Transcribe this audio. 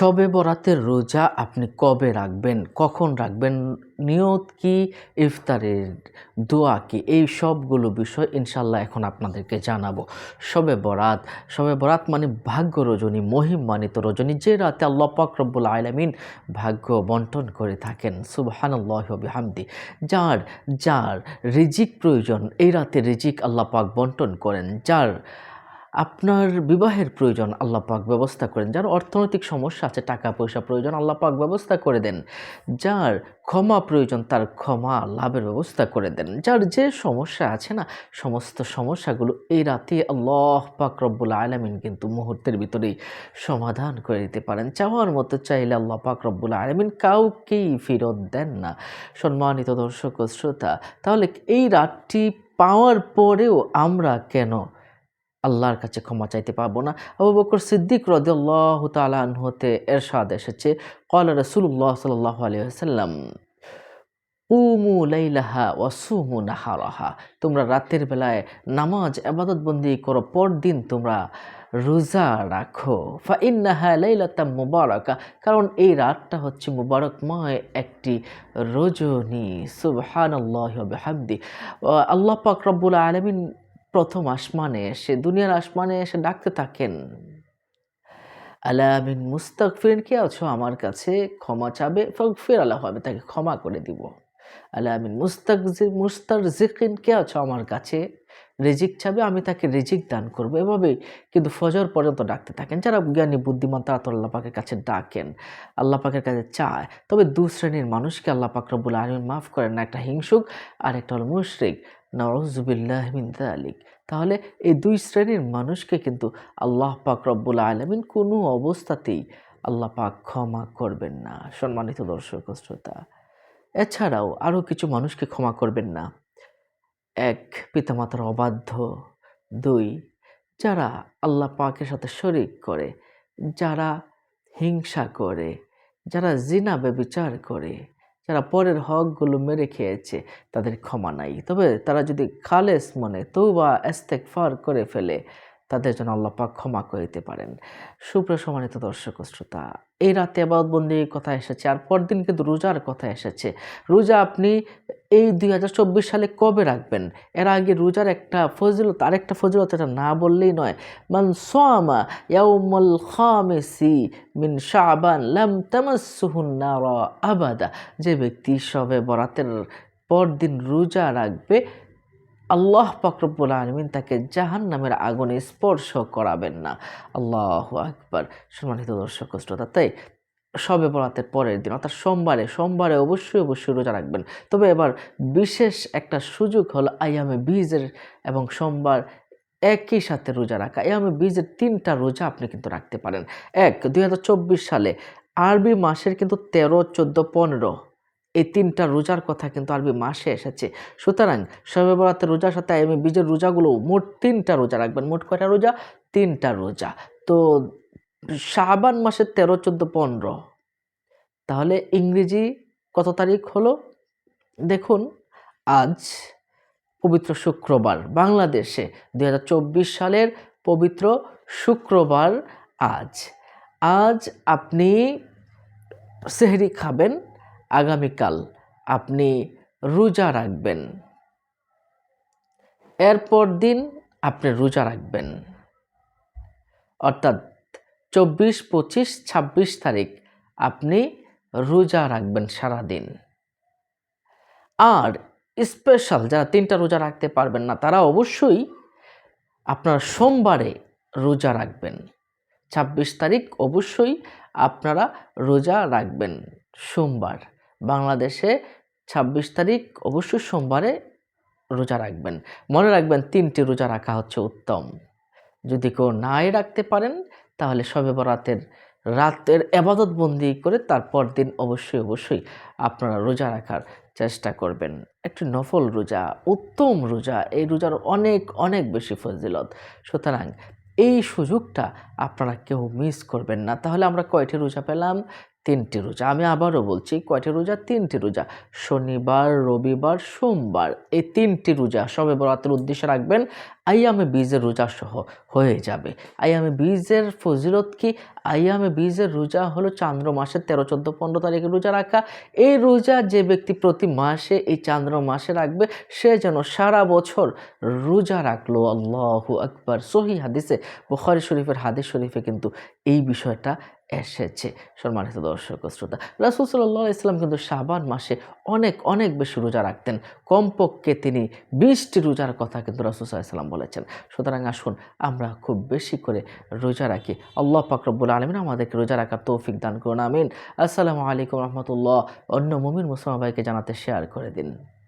শবে বরাতের রোজা আপনি কবে রাখবেন? কখন রাখবেন? নিয়ত কি? ইফতারের দোয়া কি? এই সবগুলো বিষয় ইনশাল্লাহ এখন আপনাদেরকে জানাব। শবে বরাত। শবে বরাত মানে ভাগ্য রজনী মহিমানিত রজনী, যে রাতে আল্লাহ রব্বুল আলমিন ভাগ্য বন্টন করে থাকেন। সুবহানাল্লাহ বিহামদি। যার যার রিজিক প্রয়োজন, এই রাতে রিজিক আল্লাহ পাক বন্টন করেন। যার আপনার বিবাহের প্রয়োজন আল্লাহ পাক ব্যবস্থা করেন। যার অর্থনৈতিক সমস্যা আছে, টাকা পয়সা প্রয়োজন, আল্লাহ পাক ব্যবস্থা করে দেন। যার ক্ষমা প্রয়োজন, তার ক্ষমা লাভের ব্যবস্থা করে দেন। যার যে সমস্যা আছে না, সমস্ত সমস্যাগুলো এই রাতে আল্লাহ পাক রব্বুল আলমিন কিন্তু মুহূর্তের ভিতরেই সমাধান করে দিতে পারেন। চাওয়ার মতো চাইলে আল্লাহ পাক রব্বুল আলমিন কাউকেই ফেরত দেন না। সম্মানিত দর্শক শ্রোতা, তাহলে এই রাতটি পাওয়ার পরেও আমরা কেন আল্লাহর কাছে ক্ষমা চাইতে পারব না। আবু বকর সিদ্দিক রদিয়াল্লাহ তালান হতে এরশাদ এসেছে। কল রসুল্লাহ সাল্লাহ আলিয়াল্লাম উমু লাইলাহা ওয়াসুমু নাহারাহা। তোমরা রাতের বেলায় নামাজ আবাদত বন্দি করো, পরদিন তোমরা রোজা রাখো। ফা ইন্নাহা লাইলাতাম মুবারাকা, কারণ এই রাতটা হচ্ছে মুবারকময় একটি রজনী। সুবহানাল্লাহি ওয়া বিহামদি। আল্লাহ পাক রব্বুল আলামিন প্রথম আসমানে এসে, দুনিয়ার আসমানে এসে ডাকতে থাকেন। আলামিন মুস্তাক ফিরেন কে আছো আমার কাছে? ক্ষমা চাবে? ফের আল্লাহ হবে, তাকে ক্ষমা করে দিব। আলামিন মুস্তাক মুস্তার জিকিন কে আছো আমার কাছে? রিজিক চাবে, আমি তাকে রিজিক দান করব। এভাবেই কিন্তু ফজর পর্যন্ত ডাকতে থাকেন, যারা জ্ঞানী, বুদ্ধিমান, তারা তো আল্লাহ পাকের কাছে ডাকেন। আল্লাহ পাকের কাছে চায়। তবে দু শ্রেণির মানুষকে আল্লাহ পাক রব্বুল আলমিন মাফ করেন না, একটা হিংসুক আর একটা হল মুশরিক। নওয়াজুবিল্লাহ মিন আলিক তাহলে এই দুই শ্রেণির মানুষকে কিন্তু আল্লাহ পাক রব্বুল আলমিন কোনো অবস্থাতেই আল্লাহ পাক ক্ষমা করবেন না, সম্মানিত দর্শক শ্রোতা। এছাড়াও আরও কিছু মানুষকে ক্ষমা করবেন না। এক, পিতামাতার অবাধ্য। দুই, যারা আল্লাহ পাকের সাথে শরিক করে, যারা হিংসা করে, যারা জিনা বেবিচার করে যারা পরের হকগুলো মেরে খেয়েছে, তাদের ক্ষমা নাই। তবে তারা যদি খালেস মনে তৌবা এস্তেক ফার করে ফেলে তাদের জন্য আল্লাহ পাক ক্ষমা করে দিতে পারেন। সুপ্রসমানিত দর্শক শ্রোতা, এই রাতে আবাদবন্দি কথা এসেছে আর পরদিন কিন্তু রোজার কথা এসেছে। রোজা আপনি এই দুই হাজার চব্বিশ সালে কবে রাখবেন? এর আগে রোজার একটা ফজিলত, আরেকটা ফজিলত এটা না বললেই নয়। মান সোয়ামা ইয়াউমুল খামেসি মিন শাবান লাম তামাসসুহুন নার আবাদা। যে ব্যক্তি সবে বরাতের পরদিন রোজা রাখবে আল্লাহ পাকরবুল আলমিন তাকে জাহান নামের আগুনে স্পর্শ করাবেন না। আল্লাহ আকবার। সম্মানিত দর্শক শ্রোতা, তাই সবে বরাতের পরের দিন, অর্থাৎ সোমবারে সোমবারে অবশ্যই অবশ্যই রোজা রাখবেন। তবে এবার বিশেষ একটা সুযোগ হলো আয়ামে বীজের এবং সোমবার একই সাথে রোজা রাখা। আয়ামে বীজের তিনটা রোজা আপনি কিন্তু রাখতে পারেন। এক, দুই সালে আরবি মাসের কিন্তু তেরো, চোদ্দ, পনেরো এই তিনটা রোজার কথা কিন্তু আরবি মাসে এসেছে। সুতরাং সবে বরাতের রোজার সাথে আমি বীজের রোজাগুলো মোট তিনটা রোজা রাখবেন। মোট কয়টা রোজা? তিনটা রোজা। তো শাবান মাসের তেরো, চোদ্দ, পনেরো। তাহলে ইংরেজি কত তারিখ হলো? দেখুন, আজ পবিত্র শুক্রবার, বাংলাদেশে দু হাজার চব্বিশ সালের পবিত্র শুক্রবার আজ। আজ আপনি সেহরি খাবেন আগামীকাল আপনি রোজা রাখবেন। এরপর দিন আপনি রোজা রাখবেন। অর্থাৎ চব্বিশ, পঁচিশ, ছাব্বিশ তারিখ আপনি রোজা রাখবেন সারাদিন। আর স্পেশাল যারা তিনটা রোজা রাখতে পারবেন না, তারা অবশ্যই আপনার সোমবারে রোজা রাখবেন। ছাব্বিশ তারিখ অবশ্যই আপনারা রোজা রাখবেন সোমবার। বাংলাদেশে ছাব্বিশ তারিখ অবশ্যই সোমবারে রোজা রাখবেন। মনে রাখবেন তিনটি রোজা রাখা হচ্ছে উত্তম। যদি কেউ নাই রাখতে পারেন, তাহলে সবে বরাতের রাতের আবাদত বন্দি করে তারপর দিন অবশ্যই অবশ্যই আপনারা রোজা রাখার চেষ্টা করবেন। একটি নফল রোজা, উত্তম রোজা, এই রোজার অনেক অনেক বেশি ফজিলত। সুতরাং এই সুযোগটা আপনারা কেউ মিস করবেন না। তাহলে আমরা কয়টি রোজা পেলাম? তিনটি রোজা। আমি আবারও বলছি, কয়টি রোজা? তিনটি রোজা। শনিবার, রবিবার, সোমবার। এই তিনটি রোজা সবে বরাতের উদ্দেশ্যে রাখবেন আইয়ামে বীজের রোজা সহ হয়ে যাবে। আইয়ামে বীজের ফজিলত কি? আইয়ামে বীজের রোজা হলো চান্দ্র মাসের তেরো, চোদ্দ, পনেরো তারিখে রোজা রাখা। এই রোজা যে ব্যক্তি প্রতি মাসে এই চান্দ্র মাসে রাখবে, সে যেন সারা বছর রোজা রাখল। আল্লাহু আকবার। সহি হাদিসে, বুখারি শরীফের হাদিস শরীফে কিন্তু এই বিষয়টা এসেছে। সম্মানিত দর্শক শ্রোতা, রাসুল সাল্লাহ ইসলাম কিন্তু শাবান মাসে অনেক অনেক বেশি রোজা রাখতেন। কমপক্ষে তিনি বিশটি রোজার কথা কিন্তু রাসুল সাল্লাম বলেছেন। সুতরাং আসুন আমরা খুব বেশি করে রোজা রাখি। আল্লাহ পাকরবুল আলমিন আমাদেরকে রোজা রাখার তৌফিক দান করুন, আমিন। আসসালামু আলাইকুম রহমতুল্লাহ। অন্য মুমিন মুসলমান ভাইকে জানাতে শেয়ার করে দিন।